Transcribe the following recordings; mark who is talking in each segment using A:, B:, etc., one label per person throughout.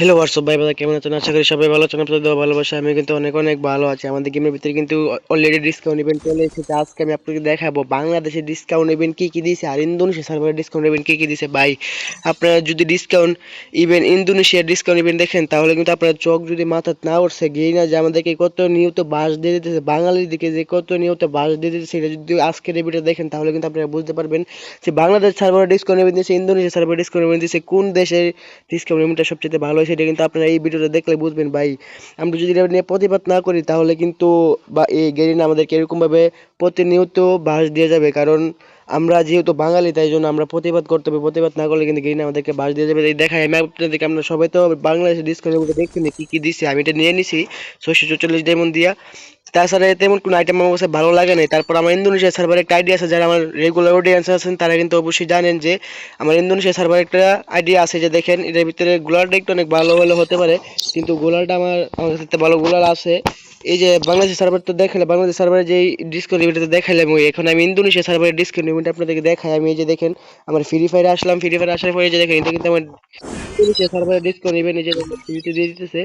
A: Hello WhatsApp ভাই বাদা কেমন আছেন? আশা করি সবাই ভালো আছেন, আপনাদের দোয়া ভালোবাসা আমি কিন্তু অনেক অনেক ভালো আছি। আমাদের গেমের ভিতরে কিন্তু অলরেডি ডিসকাউন্ট ইভেন্ট চলে এসেছে। আজকে আমি আপনাকে দেখাবো বাংলাদেশে ডিসকাউন্ট ইভেন্ট কী কী দিয়েছে আর ইন্দোনেশিয়া সার্ভারের ডিসকাউন্ট ইভেন্ট কী কি দিয়েছে। ভাই, আপনারা যদি ডিসকাউন্ট ইভেন্ট ইন্দোনেশিয়ার ডিসকাউন্ট ইভেন্ট দেখেন, তাহলে কিন্তু আপনার চোখ যদি মাথা না উঠছে গিয়ে না যে আমাদেরকে কত নিয়ত বাস দিয়ে দিতেছে। বাঙালির দিকে যে কত নিয়ত বাস দিয়ে দিতেছে, সেটা যদি আজকের ভিডিও দেখেন, তাহলে কিন্তু আপনারা বুঝতে পারবেন যে বাংলাদেশ সার্ভারের ডিসকাউন্ট ইভেন্ট দিয়েছে ইন্দোনেশিয়া সার্ভারের ডিসকাউন্ট ইভেন্ট দিয়েছে। কোন দেশের ডিসকাউন্ট ইভেন্টটা সবচেয়ে ভালো সেটা কিন্তু আপনারা এই ভিডিওটা দেখলে বুঝবেন ভাই। আমরা যদি এটা নিয়ে প্রতিবাদ না করি, তাহলে কিন্তু বা এই গেরিনা আমাদেরকে এরকমভাবে প্রতিনিয়ত বাস দিয়ে যাবে। কারণ আমরা যেহেতু বাঙালি, তাই জন্য আমরা প্রতিবাদ করতে হবে। প্রতিবাদ না করলে কিন্তু গেরিনা আমাদেরকে বাস দিয়ে যাবে। দেখাই আমি আপনাদেরকে আমরা সবাই তো বাংলাদেশের দেখছি দেখছেন কি কি দিচ্ছে আমি এটা নিয়ে নিছি। ছয়শো চল্লিশ ডায়মন্ড দিয়া। তাছাড়া তেমন কোনো আইটেম আমার কাছে ভালো লাগে নাই। তারপর আমার ইন্দোনেশিয়া সার্ভারে একটা আইডিয়া আছে, যারা আমার রেগুলার অডিয়েন্স আছেন, তারা কিন্তু অবশ্যই জানেন যে আমার ইন্দোনেশিয়া সার্ভারে একটা আইডিয়া আছে যে দেখেন, এটার ভিতরে গোলারটা একটু অনেক ভালো ভালো হতে পারে, কিন্তু গোলারটা আমার আমার কাছে ভালো গোলার আছে। এই যে বাংলাদেশ সার্ভার তো দেখালে বাংলাদেশ সার্ভারে যে ডিসকাউন্ট ইভেন্টটা দেখালাম, ওই এখন আমি ইন্দোনেশিয়া সার্ভারের ডিসকাউন্ট ইভেন্ট আপনাদেরকে দেখাই। আমি এই যে দেখেন, আমার ফ্রি ফায়ারে আসলাম ফ্রি ফায়ারে আসার পরে যে দেখেন, এটা কিন্তু আমার ইন্দোনেশিয়া এই যে ফ্রিতে দিয়ে দিতেছে।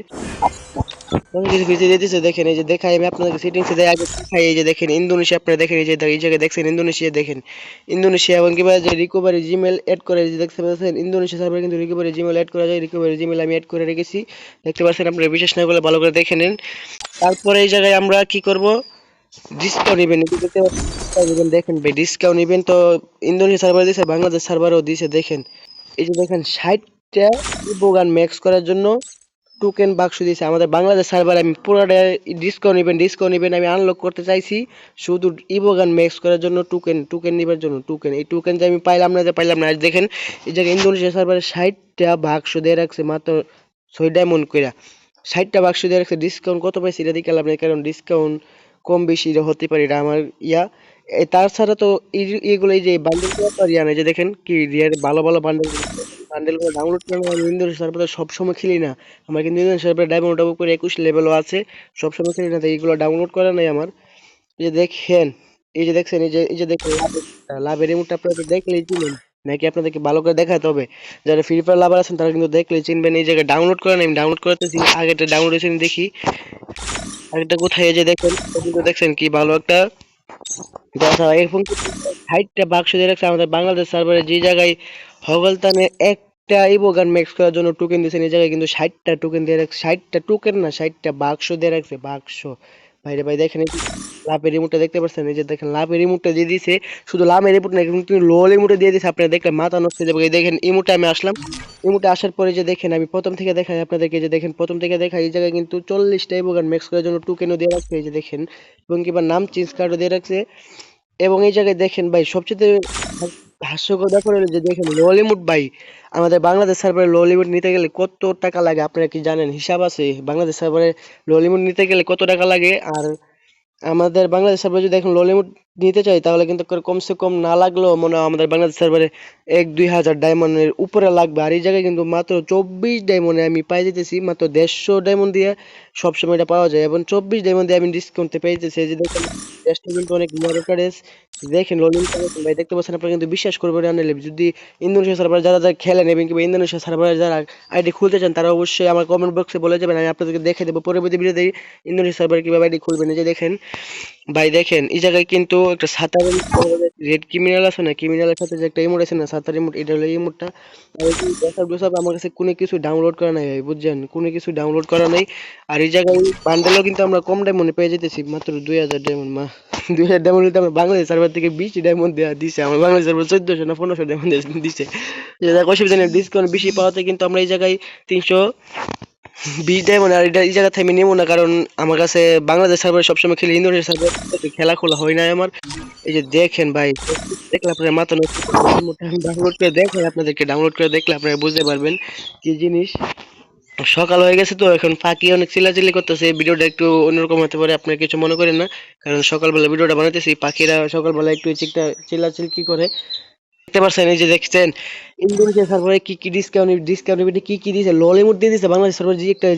A: ইন্দোনেশিয়া আপনারা দেখেন ইন্দোনেশিয়া দেখেন। ইন্দোনেশিয়া বিশেষ না করলে ভালো করে দেখে নেন। তারপরে এই জায়গায় আমরা কি করব? দেখেন ভাই ডিসকাউন্ট তো ইন্দোনেশিয়া সার্ভার দিয়েছে বাংলাদেশ সার্ভারও দিয়েছে দেখেন। এই যে দেখেন, ষাটটা ম্যাক্স করার জন্য টোকেন বাক্স দিয়েছে। আমাদের বাংলাদেশ সার্ভার আমি পুরোটা ডিসকাউন্ট ইভেন্ট ডিসকাউন্ট ইভেন্ট আমি আনলক করতে চাইছি। শুধু ইবোগান ম্যাক্স করার জন্য টোকেন টোকেন নেবার জন্য টোকেন এই টোকেন যে আমি পাইলাম না, যে পাইলাম না দেখেন, এই জায়গায় ইন্দোনেশিয়া সার্ভারে ষাটটা বাক্স দিয়ে রাখছে, মাত্র ছয় ডায়মন্ড কইরা। ষাটটা বাক্স দিয়ে রাখছে ডিসকাউন্ট কত পাইছি এটা দিকে নেই, কারণ ডিসকাউন্ট কম বেশি হতে পারে, এটা আমার ইয়া। তাছাড়া তো এই- এগুলো এই যে বান্ডেল ইয়া নাই, যে দেখেন কি ভালো ভালো বান্ডেল বান্ডেল করে ডাউনলোড করে আমি ইন্দোনেশিয়া সার্ভারে সবসময় খেলি না। আমার কিন্তু ইন্দোনেশিয়া সার্ভারে ডায়মন্ড ডাবল করে একুশ লেভেলও আছে, সবসময় খেলি না, তাই এগুলো ডাউনলোড করা নাই আমার। এই যে দেখেন, এই যে দেখছেন, এই যে এই যে দেখেন লাভের- রিমোটটা আপনারা দেখলেই চিনেন, নাকি আপনাদেরকে ভালো করে দেখাতে হবে? যারা ফ্রি ফায়ার লাভার আছেন, তারা কিন্তু দেখলেই চিনবেন, এই জায়গায় ডাউনলোড করে আমি ডাউনলোড করতেছি আগেটা ডাউনলোড হয়েছে দেখি। আগেটা কোথায়, এই যে দেখেন কিন্তু দেখছেন কি ভালো একটা দেখা এরকম ষাটটা বাক্স দিয়ে রাখছে, আমাদের বাংলাদেশ সার্ভারে যে জায়গায় হগলতানে একটা ইবোগান ম্যাক্স করার জন্য টোকেন দিয়েছেন এই জায়গায় কিন্তু ষাটটা টোকেন দিয়ে রাখছে। ষাটটা টোকেন না, ষাটটা বাক্স দিয়ে রাখছে, বাক্স। ভাইরে ভাই, দেখেন লাভের রিমোটটা দেখতে পাচ্ছেন? এই যে দেখেন, লাভের রিমোটটা দিয়ে দিয়েছে শুধু লাভের রিমোট না, কিন্তু লো রিমোটে দিয়ে দিয়েছে আপনারা দেখলে মাথা নষ্ট হয়ে যাবে। দেখেন ইমোটে আমি আসলাম। ইমোটে আসার পরে যে দেখেন, আমি প্রথম থেকে দেখাই আপনাদেরকে যে দেখেন, প্রথম থেকে দেখাই, এই জায়গায় কিন্তু চল্লিশটা ইবোগান ম্যাক্স করার জন্য টোকেনও দিয়ে রাখছে। এই যে দেখেন, এবং কিংবা নাম চেঞ্জ কার্ডও দিয়ে রাখছে। এবং এই জায়গায় দেখেন ভাই, সবচেয়ে হাস্যকর ব্যাপার যে দেখেন ললিউড ভাই, আমাদের বাংলাদেশ সার্ভারে ললিউড নিতে গেলে কত টাকা লাগে আপনারা কি জানেন? হিসাব আছে, বাংলাদেশ সার্ভারে ললিউড নিতে গেলে কত টাকা লাগে? আর আমাদের বাংলাদেশ সার্ভারে যদি এখন ললিউড নিতে চাই, তাহলে কিন্তু কমসে কম না লাগলেও মনে হয় আমাদের বাংলাদেশ সার্ভারে এক দুই হাজার ডায়মন্ডের উপরে লাগবে। আর এই জায়গায় কিন্তু মাত্র চব্বিশ ডায়মন্ডে আমি পাই যেতেছি, মাত্র দেড়শো ডায়মন্ড দিয়ে সবসময় এটা পাওয়া যায়। এবং চব্বিশ ডায়মন্ড দিয়ে আমি ডিসকাউন্টে পেয়ে যেতেছি। যে দেখেন কিন্তু অনেক ড্রেস দেখেন ললিউড ভাই, দেখতে পাচ্ছেন আপনারা কিন্তু বিশ্বাস করবেন না নিলে যদি ইন্দোনেশিয়া সার্ভার যারা যারা খেলেন এবং কিংবা ইন্দোনেশিয়া সার্ভারে যারা আইডি খুলতে চান, তারা অবশ্যই আমার কমেন্ট বক্সে বলে যাবেন। আমি আপনাদেরকে দেখে দেবো। পরবর্তী ভিডিওতে ইন্দোনেশিয়া সার্ভার কীভাবে আইডি খুলবেন। যে দেখেন ভাই, দেখেন, এই জায়গায় কিন্তু একটা সাঁতার রেড ক্রিমিনাল আছে না? ক্রিমিনালের সাথে যে একটা ইমোট আছে না, সাঁতার ইমোট এটা হলো ইমোটটা আর ড্রেসআপ ড্রেসআপ আমার কাছে কোনো কিছু ডাউনলোড করা নাই ভাই, বুঝছেন? কোনো কিছু ডাউনলোড করা নাই। আর এই জায়গায় বান্ডেলও কিন্তু আমরা কম ডায়মন্ডে পেয়ে যেতেছি, মাত্র দুই হাজার ডায়মন্ড মা। দুই হাজার ডায়মন্ড আমরা বাংলাদেশ সার্ভার থেকে বিশ ডায়মন্ড দেওয়া দিছে, আমার বাংলাদেশ সার্ভার চোদ্দশো না পনেরোশো ডায়মন্ড দিছে। অসুবিধা নেই ডিসকাউন্ট বেশি পাওয়াতে কিন্তু আমরা এই জায়গায় তিনশো আর এটা এই জায়গা থেকে কারণ আমার কাছে বাংলাদেশ সার্ভার সবসময় খেলি সার্ভার খেলা খোলা হয় না আমার। এই যে দেখেন ভাই, দেখলে মাথা ডাউনলোড করে দেখেন, আপনাদেরকে ডাউনলোড করে দেখলে আপনারা বুঝতে পারবেন কি জিনিস। সকাল হয়ে গেছে তো, এখন ফাঁকি অনেক চিল্লাচিল্লি করতেছে, ভিডিওটা একটু অন্যরকম হতে পারে, আপনারা কিছু মনে করেন না, কারণ সকালবেলা ভিডিওটা বানাইতেছি, পাখিরা সকালবেলা একটু চিকটা চিল্লাচিল্লি করে। দেখতে পাচ্ছেন এই যে দেখছেন সার্ভারে কি কি ডিসকাউন্ট ডিসকাউন্ট কি কি দিয়েছে দিয়ে দিয়েছে, বাংলাদেশ সার্ভার যে একটা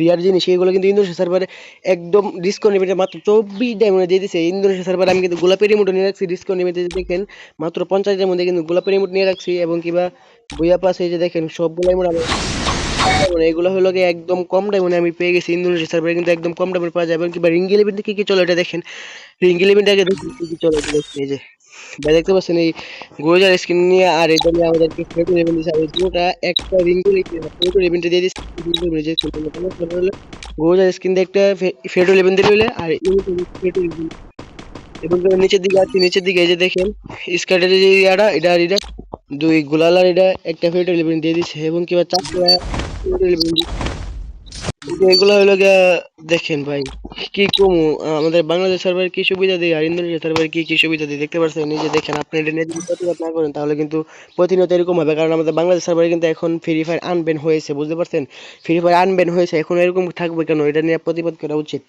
A: রিয়ার জিনিস, সেগুলো কিন্তু ইন্দোনেশিয়া সার্ভারে একদম ডিসকাউন্ট মাত্র চব্বিশ ডায়মন্ডে দিয়ে দিয়েছে। ইন্দোনেশিয়া সার্ভারে আমি কিন্তু রিমোট নিয়ে রাখছি ডিসকাউন্ট দেখেন, মাত্র কিন্তু রিমোট নিয়ে রাখছি, এবং কিবা বইয়া পাশে যে দেখেন সবগুলো রিমোট মানে এগুলো হলো একদম কম দামে আমি পেয়ে গেছি, ইন্দোনেশিয়া সার্ভারে কিন্তু একদম কম দামে পাওয়া যায়, এবং কিংবা রিং ইলেভেন কি কি চলে, এটা দেখেন। রিং ইলেভেনটাকে দেখুন কি কি চলে এটা এই যে। দেখতে পাচ্ছেন এই গোজার স্কিন নিয়ে আর এটা নিয়ে আমাদেরকে ফেটো ইলেভেন দিয়েছে আর এই পুরোটা একটা রিং ফেটো ইলেভেনটা দিয়ে দিচ্ছে যে গোজার স্কিন দিয়ে একটা ফেটো ইলেভেন দিয়ে দিলে আর ফেটো ইলেভেন এবং তার নিচের দিকে আছে নিচের দিকে এই যে দেখেন স্কার্টের যে ইয়াটা এটা আর এটা দুই গোলালার এটা একটা ফেটো ইলেভেন দিয়ে দিচ্ছে এবং কিবা চারটা ফেটো ইলেভেন এগুলো হলো গিয়া, দেখেন ভাই, কি কমু, আমাদের বাংলাদেশ সার্ভার কি সুবিধা দেয় আর ইন্দোনেশিয়া সার্ভার কি কি সুবিধা দেয় দেখতে পাচ্ছেন নিজে দেখেন, আপনি এটা নিয়ে প্রতিবাদ না করেন, তাহলে কিন্তু প্রতিনিয়ত এরকম হবে, কারণ আমাদের বাংলাদেশ সার্ভারে কিন্তু এখন ফ্রি ফায়ার আনবেন হয়েছে, বুঝতে পারছেন? ফ্রি ফায়ার আনবেন হয়েছে, এখন এরকম থাকবে কেন? এটা নিয়ে প্রতিবাদ করা উচিত।